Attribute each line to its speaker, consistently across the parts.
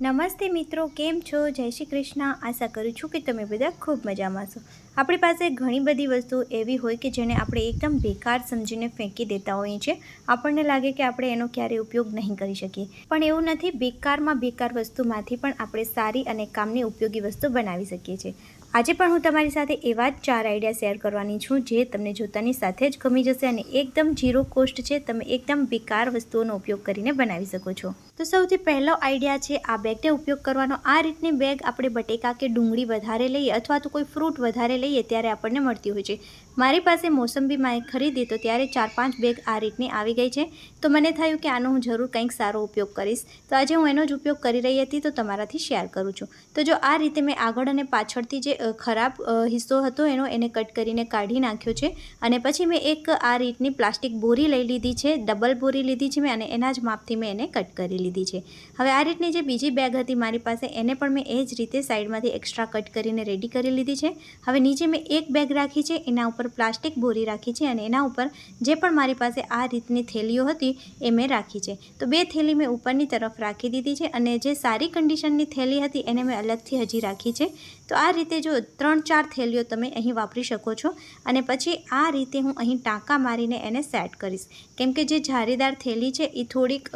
Speaker 1: નમસ્તે મિત્રો, કેમ છો? જય શ્રી કૃષ્ણ. આશા કરું છું કે તમે બધા ખૂબ મજામાં છો. આપણી પાસે ઘણી બધી વસ્તુ એવી હોય કે જેને આપણે એકદમ બેકાર સમજીને ફેંકી દેતા હોઈએ છીએ. આપણને લાગે કે આપણે એનો ક્યારેય ઉપયોગ નહીં કરી શકીએ. પણ એવું નથી. બેકારમાં બેકાર વસ્તુમાંથી પણ આપણે સારી અને કામની ઉપયોગી વસ્તુ બનાવી શકીએ છીએ. આજે પણ હું તમારી સાથે એવા જ ચાર આઈડિયા શેર કરવાની છું જે તમને જોતાની સાથે જ ગમી જશે અને એકદમ ઝીરો કોસ્ટ છે, તમે એકદમ બેકાર વસ્તુઓનો ઉપયોગ કરીને બનાવી શકો છો. તો સૌથી પહેલો આઈડિયા છે, આ બેગને ઉપયોગ કરવાનો. આ રીતની બેગ આપણે બટેકા કે ડુંગળી વધારે લઈએ અથવા તો કોઈ ફ્રૂટ વધારે લઈએ ત્યારે આપણને મળતી હોય છે. મારી પાસે મોસંબીમાં ખરીદી તો ત્યારે ચાર પાંચ બેગ આ રીતની આવી ગઈ છે. તો મને થયું કે આનો હું જરૂર કંઈક સારો ઉપયોગ કરીશ. તો આજે હું એનો જ ઉપયોગ કરી રહી હતી તો તમારાથી શેર કરું છું. તો જો આ રીતે મેં આગળ અને પાછળથી જે ખરાબ હિસ્સો હતો, એનો એને કટ કરીને કાઢી નાખ્યો છે. અને પછી મેં એક આ રીતની પ્લાસ્ટિક બોરી લઈ લીધી છે, ડબલ બોરી લીધી છે મેં અને એના જ માપથી મેં એને કટ કરી લીધી છે. હવે આ રીતની જે બીજી બેગ હતી મારી પાસે, એને પણ મેં એ જ રીતે સાઈડમાંથી એક્સ્ટ્રા કટ કરીને રેડી કરી લીધી છે. હવે નીચે મેં એક બેગ રાખી છે, એના ઉપર પ્લાસ્ટિક બોરી રાખી છે અને એના ઉપર જે પણ મારી પાસે આ રીતની થેલીઓ હતી, એ મેં રાખી છે. તો બે થેલી મેં ઉપરની તરફ રાખી દીધી છે અને જે સારી કન્ડિશનની થેલી હતી, એને મેં અલગથી હજી રાખી છે. તો આ રીતે જો ત્રણ ચાર થેલીઓ તમે અહીં વાપરી શકો છો અને પછી આ રીતે હું અહીં ટાંકા મારીને એને સેટ કરીશ. કેમ કે જે જારીદાર થેલી છે એ થોડીક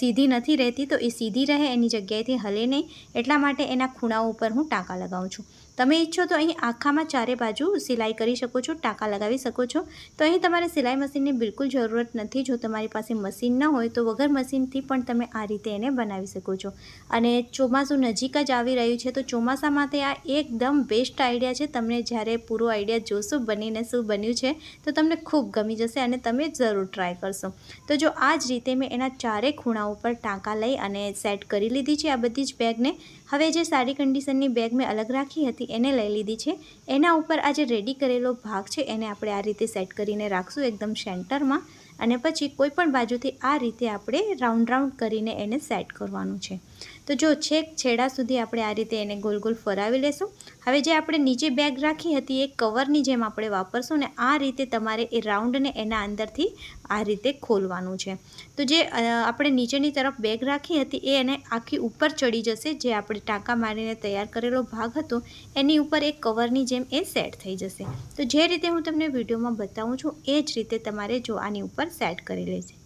Speaker 1: સીધી નથી રહેતી તો એ સીધી રહે, એની જગ્યાએથી હલે નહીં. એટલા માટે એના ખૂણાઓ ઉપર હું ટાંકા લગાવું છું. તમે ઈચ્છો તો અહીં આખામાં ચારે બાજુ સિલાઈ કરી શકો છો, ટાંકા લગાવી શકો છો. તો અહીં તમારે સિલાઈ મશીનની બિલકુલ જરૂરત નથી. જો તમારી પાસે મશીન ન હોય તો વગર મશીનથી પણ તમે આ રીતે એને બનાવી શકો છો. અને ચોમાસું નજીક જ આવી રહ્યું છે તો ચોમાસા માટે આ એકદમ બેસ્ટ આઈડિયા છે. તમને જ્યારે પૂરો આઈડિયા જોશો બનીને શું બન્યું છે તો તમને ખૂબ ગમી જશે અને તમે જરૂર ટ્રાય કરશો. તો જો આ જ રીતે મેં એના ચારે ખૂણા ઉપર ટાંકા લઈ અને સેટ કરી લીધી છે આ બધી જ બેગને હવે જે સારી કન્ડિશનની બેગ મેં અલગ રાખી હતી એને લઈ લીધી છે. એના ઉપર આ જે રેડી કરેલો ભાગ છે, એને આપણે આ રીતે સેટ કરીને રાખશું એકદમ સેન્ટરમાં અને પછી કોઈપણ બાજુથી આ રીતે આપણે રાઉન્ડ રાઉન્ડ કરીને એને સેટ કરવાનું છે. તો જો છેક છેડા સુધી આપણે આ રીતે એને ગોલ ગોલ ફરાવી લેશું. હવે જે આપણે નીચે બેગ રાખી હતી એ કવરની જેમ આપણે વાપરશું ને આ રીતે તમારે એ રાઉન્ડને એના અંદરથી આ રીતે ખોલવાનું છે. તો જે આપણે નીચેની તરફ બેગ રાખી હતી એ એને આખી ઉપર ચડી જશે. જે આપણે ટાંકા મારીને તૈયાર કરેલો ભાગ હતો, એની ઉપર એક કવરની જેમ એ સેટ થઈ જશે. તો જે રીતે હું તમને વિડીયોમાં બતાવું છું, એ જ રીતે તમારે જો આની ઉપર સેટ કરી લેશે.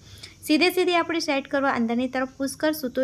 Speaker 1: સીધે સીધી આપણે સેટ કરવા અંદરની તરફ પુશ કરશું તો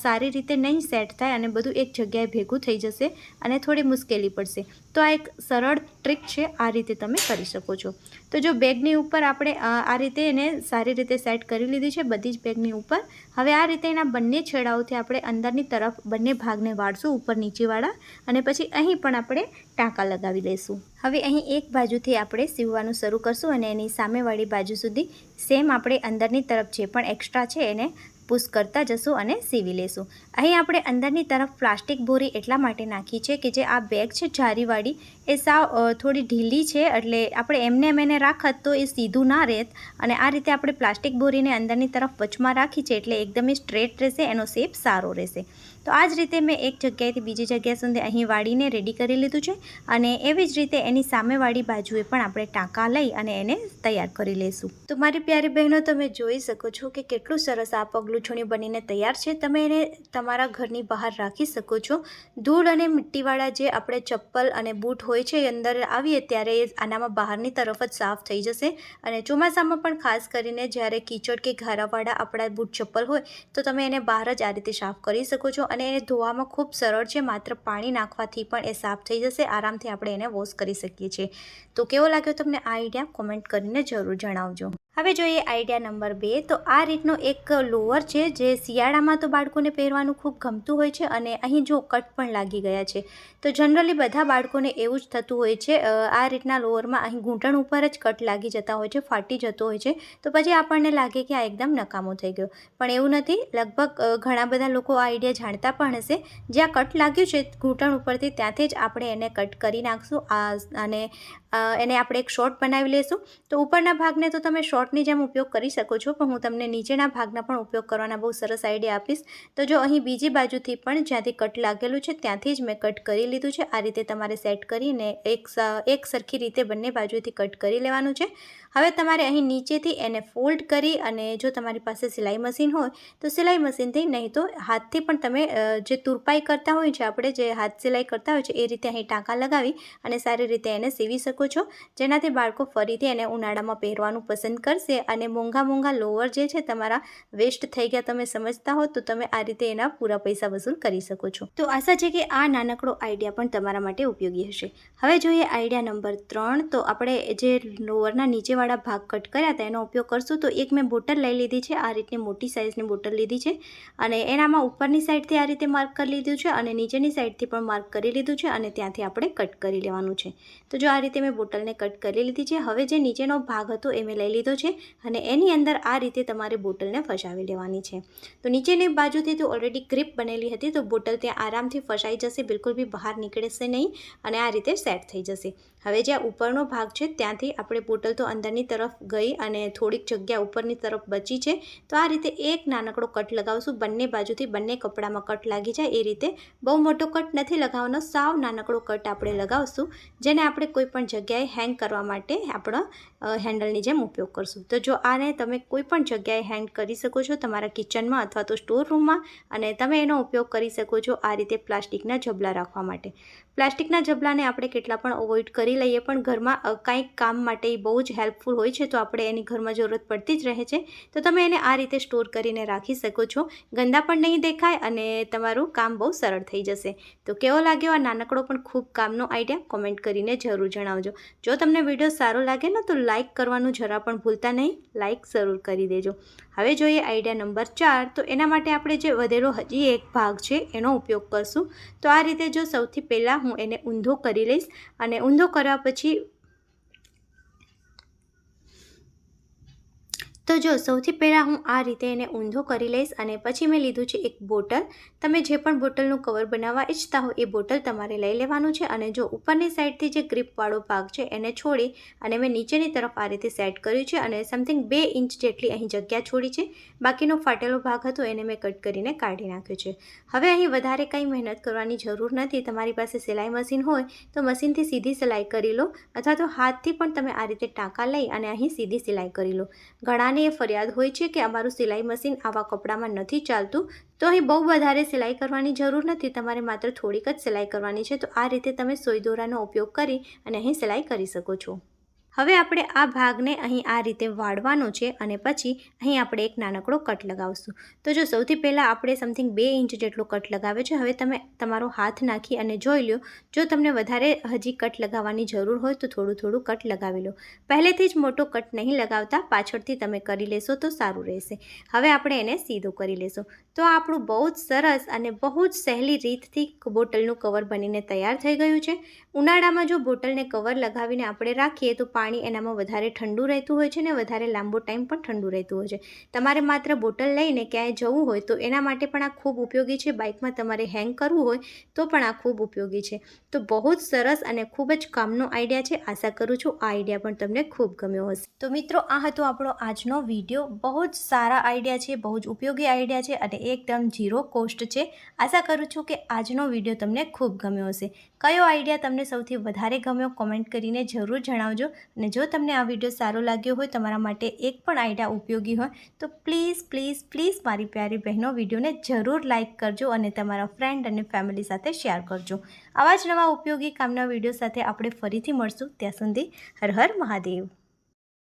Speaker 1: સારી રીતે નહીં સેટ થાય અને બધું એક જગ્યાએ ભેગું થઈ જશે અને થોડી મુશ્કેલી પડશે. તો આ એક સરળ ટ્રીક છે, આ રીતે તમે કરી શકો છો. તો જો બેગની ઉપર આપણે આ રીતે એને સારી રીતે સેટ કરી લીધી છે, બધી જ બેગની ઉપર હવે આ રીતે એના બંને છેડાઓથી આપણે અંદરની તરફ બંને ભાગને વાળશું, ઉપર નીચેવાળા, અને પછી અહીં પણ આપણે ટાંકા લગાવી લઈશું હવે અહીં એક બાજુથી આપણે સીવવાનું શરૂ કરશું અને એની સામેવાળી બાજુ સુધી સેમ આપણે અંદરની તરફ જે પણ એક્સ્ટ્રા છે એને પુશ કરતા જશું અને સીવી લેશું. અહીં આપણે અંદરની તરફ પ્લાસ્ટિક બોરી એટલા માટે નાખી છે કે જે આ બેગ છે, જારીવાળી, એ સાવ થોડી ઢીલી છે એટલે આપણે એમને એમ એને રાખત તો એ સીધું ના રહેત અને આ રીતે આપણે પ્લાસ્ટિક બોરીને અંદરની તરફ વચમાં રાખી છે એટલે એકદમ સ્ટ્રેટ રહેશે, એનો શેપ સારો રહેશે. તો આ જ રીતે મેં એક જગ્યાએથી બીજી જગ્યા સુધી અહીં વાળીને રેડી કરી લીધું છે અને એવી જ રીતે એની સામેવાળી બાજુએ પણ આપણે ટાંકા લઈ અને એને તૈયાર કરી લઈશું. તો મારી પ્યારી બહેનો, તમે જોઈ શકો છો કે કેટલું સરસ આ પગલું છોણી બનીને તૈયાર છે. તમે એને તમારા ઘરની બહાર રાખી શકો છો. ધૂળ અને મિટ્ટીવાળા જે આપણે ચપ્પલ અને બૂટ હોય છે અંદર આવીએ ત્યારે એ આનામાં બહારની તરફ જ સાફ થઈ જશે અને ચોમાસામાં પણ ખાસ કરીને જ્યારે કીચડ કે ઘારાવાળા આપણા બૂટ ચપ્પલ હોય તો તમે એને બહાર જ આ રીતે સાફ કરી શકો છો અને એને ધોવામાં ખૂબ સરળ છે, માત્ર પાણી નાખવાથી પણ એ સાફ થઈ જશે. આરામથી આપણે એને વોશ કરી શકીએ છીએ. તો કેવો લાગ્યો તમને આ આઈડિયા કોમેન્ટ કરીને જરૂર જણાવજો. હવે જોઈએ આઈડિયા નંબર બે. તો આ રીતનો એક લોવર છે જે શિયાળામાં તો બાળકોને પહેરવાનું ખૂબ ગમતું હોય છે અને અહીં જો કટ પણ લાગી ગયા છે. તો જનરલી બધા બાળકોને એવું જ થતું હોય છે આ રીતના લોઅરમાં અહીં ઘૂંટણ ઉપર જ કટ લાગી જતા હોય છે, ફાટી જતો હોય છે. તો પછી આપણને લાગે કે આ એકદમ નકામો થઈ ગયો. પણ એવું નથી, લગભગ ઘણા બધા લોકો આ આઈડિયા જાણતા પણ હશે. જ્યાં કટ લાગ્યું છે ઘૂંટણ ઉપરથી ત્યાંથી જ આપણે એને કટ કરી નાખશું, આ, અને એને આપણે એક શોર્ટ બનાવી લઈશું તો ઉપરના ભાગને તો તમે શોર્ટ ડોટની જેમ ઉપયોગ કરી શકો છો, પણ હું તમને નીચેના ભાગના પણ ઉપયોગ કરવાના બહુ સરસ આઈડિયા આપીશ. તો જો અહીં બીજી બાજુથી પણ જ્યાંથી કટ લાગેલું છે, ત્યાંથી જ મેં કટ કરી લીધું છે. આ રીતે તમારે સેટ કરીને એક એક સરખી રીતે બંને બાજુથી કટ કરી લેવાનું છે. હવે તમારે અહીં નીચેથી એને ફોલ્ડ કરી અને જો તમારી પાસે સિલાઈ મશીન હોય, તો સિલાઈ મશીનથી નહીં તો હાથથી પણ તમે જે તુરપાઈ કરતા હોય છે આપણે જે હાથ સિલાઈ કરતા હોય છે, એ રીતે અહીં ટાંકા લગાવી અને સારી રીતે એને સીવી શકો છો. જેનાથી બાળકો ફરીથી એને ઉનાળામાં પહેરવાનું પસંદ કરશે અને મોંઘા મોંઘા લોવર જે છે તમારા વેસ્ટ થઈ ગયા તમે સમજતા હો, તો તમે આ રીતે એના પૂરા પૈસા વસૂલ કરી શકો છો. તો આશા છે કે આ નાનકડો આઈડિયા પણ તમારા માટે ઉપયોગી હશે. હવે જોઈએ આઈડિયા નંબર ત્રણ, તો આપણે જે લોવરના નીચેવાળા ભાગ કટ કર્યા હતા, એનો ઉપયોગ કરશું. તો એક મેં બોટલ લઈ લીધી છે, આ રીતની મોટી સાઇઝની બોટલ લીધી છે અને એનામાં ઉપરની સાઈડથી આ રીતે માર્ક કરી લીધું છે અને નીચેની સાઈડથી પણ માર્ક કરી લીધું છે અને ત્યાંથી આપણે કટ કરી લેવાનું છે. તો જો આ રીતે મેં બોટલને કટ કરી લીધી છે, હવે જે નીચેનો ભાગ હતો એ મેં લઈ લીધો છે. અને એની અંદર આ રીતે તમારે બોટલને ફસાવી લેવાની છે. તો નીચેની બાજુથી તો ઓલરેડી ક્રિપ બનેલી હતી, તો બોટલ ત્યાં આરામથી ફસાઈ જશે, બિલકુલ બી બહાર નીકળશે નહીં અને આ રીતે સેટ થઈ જશે. હવે જ્યાં ઉપરનો ભાગ છે, ત્યાંથી આપણે બોટલ તો અંદરની તરફ ગઈ અને થોડીક જગ્યા ઉપરની તરફ બચી છે, તો આ રીતે એક નાનકડો કટ લગાવશું, બંને બાજુથી બંને કપડામાં કટ લાગી જાય, એ રીતે બહુ મોટો કટ નથી લગાવવાનો, સાવ નાનકડો કટ આપણે લગાવશું, જેને આપણે કોઈ પણ જગ્યાએ હેંગ કરવા માટે આપણો હેન્ડલની જેમ ઉપયોગ કરશું. તો જો આને તમે કોઈ પણ જગ્યાએ હેંગ કરી શકો છો, તમારા કિચનમાં અથવા તો સ્ટોર રૂમમાં અને તમે એનો ઉપયોગ કરી શકો છો આ રીતે પ્લાસ્ટિકના જબલા રાખવા માટે. પ્લાસ્ટિકના ઝબલાને આપણે કેટલા પણ અવોઇડ કરી લઈએ, પણ ઘરમાં કાંઈક કામ માટે એ બહુ જ હેલ્પફુલ હોય છે, તો આપણે એની ઘરમાં જરૂરત પડતી જ રહે છે. તો તમે એને આ રીતે સ્ટોર કરીને રાખી શકો છો. ગંદા પણ નહીં દેખાય અને તમારું કામ બહુ સરળ થઈ જશે. તો કેવો લાગ્યો આ નાનકડો પણ ખૂબ કામનો આઈડિયા કોમેન્ટ કરીને જરૂર જણાવજો. જો તમને વીડિયો સારો લાગે ને તો લાઇક કરવાનું જરા પણ ભૂલતા નહીં લાઇક જરૂર કરી દેજો. હવે જોઈએ આઈડિયા નંબર ચાર. તો એના માટે આપણે જે વધેલો હજી એક ભાગ છે, એનો ઉપયોગ કરશું. તો આ રીતે જો સૌથી પહેલાં હું એને ઊંધો કરી લઈશ અને ઊંધો કર્યા પછી તો જો સૌથી પહેલાં હું આ રીતે એને ઊંધો કરી લઈશ અને પછી મેં લીધું છે એક બોટલ. તમે જે પણ બોટલનું કવર બનાવવા ઈચ્છતા હો એ બોટલ તમારે લઈ લેવાનું છે અને જો ઉપરની સાઈડથી જે ગ્રીપવાળો ભાગ છે એને છોડી અને મેં નીચેની તરફ આ રીતે સેટ કર્યું છે અને સમથિંગ બે ઇંચ જેટલી અહીં જગ્યા છોડી છે. બાકીનો ફાટેલો ભાગ હતો એને મેં કટ કરીને કાઢી નાખ્યો છે. હવે અહીં વધારે કંઈ મહેનત કરવાની જરૂર નથી. તમારી પાસે સિલાઈ મશીન હોય તો મશીનથી સીધી સિલાઈ કરી લો અથવા તો હાથથી પણ તમે આ રીતે ટાંકા લઈ અને અહીં સીધી સિલાઈ કરી લો. ઘણાને એ ફરિયાદ હોય છે કે અમારું સિલાઈ મશીન આવા કપડામાં નથી ચાલતું, તો અહીં બહુ વધારે સિલાઈ કરવાની જરૂર નથી. તમારે માત્ર થોડીક જ સિલાઈ કરવાની છે, તો આ રીતે તમે સોય દોરાનો ઉપયોગ કરી અને અહીં સિલાઈ કરી શકો છો. હવે આપણે આ ભાગને અહીં આ રીતે વાળવાનો છે અને પછી અહીં આપણે એક નાનકડો કટ લગાવશું. તો જો સૌથી પહેલાં આપણે સમથિંગ બે ઇંચ જેટલો કટ લગાવ્યો છે, હવે તમે તમારો હાથ નાખી અને જોઈ લો જો તમને વધારે હજી કટ લગાવવાની જરૂર હોય તો થોડું થોડું કટ લગાવી લો. પહેલેથી જ મોટો કટ નહીં લગાવતા, પાછળથી તમે કરી લેશો તો સારું રહેશે. હવે આપણે એને સીધો કરી લેશું. તો આપણું બહુ જ સરસ અને બહુ જ સહેલી રીતથી બોટલનું કવર બનીને તૈયાર થઈ ગયું છે. ઉનાળામાં જો બોટલને કવર લગાવીને આપણે રાખીએ તો પાણી એનામાં વધારે ઠંડુ રહેતું હોય છે ને વધારે લાંબો ટાઈમ પણ ઠંડુ રહેતું હોય છે. તમારે માત્ર બોટલ લઈને ક્યાંય જવું હોય તો એના માટે પણ આ ખૂબ ઉપયોગી છે. બાઇકમાં તમારે હેંગ કરવું હોય તો પણ આ ખૂબ ઉપયોગી છે. તો બહુ જ સરસ અને ખૂબ જ કામનો આઈડિયા છે. આશા કરું છું આ આઈડિયા પણ તમને ખૂબ ગમ્યો હશે. તો મિત્રો, આ હતો આપણો આજનો વીડિયો. બહુ જ સારા આઈડિયા છે, બહુ જ ઉપયોગી આઈડિયા છે અને એકદમ ઝીરો કોસ્ટ છે. આશા કરું છું કે આજનો વીડિયો તમને ખૂબ ગમ્યો હશે. કયો આઈડિયા તમને સૌથી વધારે ગમ્યો કોમેન્ટ કરીને જરૂર જણાવજો. અને જો તમને આ વીડિયો સારો લાગ્યો હોય, તમારા માટે એક પણ આઈડિયા ઉપયોગી હોય, તો પ્લીઝ પ્લીઝ પ્લીઝ મારી પ્યારી બહેનો વિડીયોને જરૂર લાઇક કરજો અને તમારા ફ્રેન્ડ અને ફેમિલી સાથે શેર કરજો. આવા જ નવા ઉપયોગી કામના વીડિયો સાથે આપણે ફરીથી મળશું. ત્યાં સુધી હર હર મહાદેવ.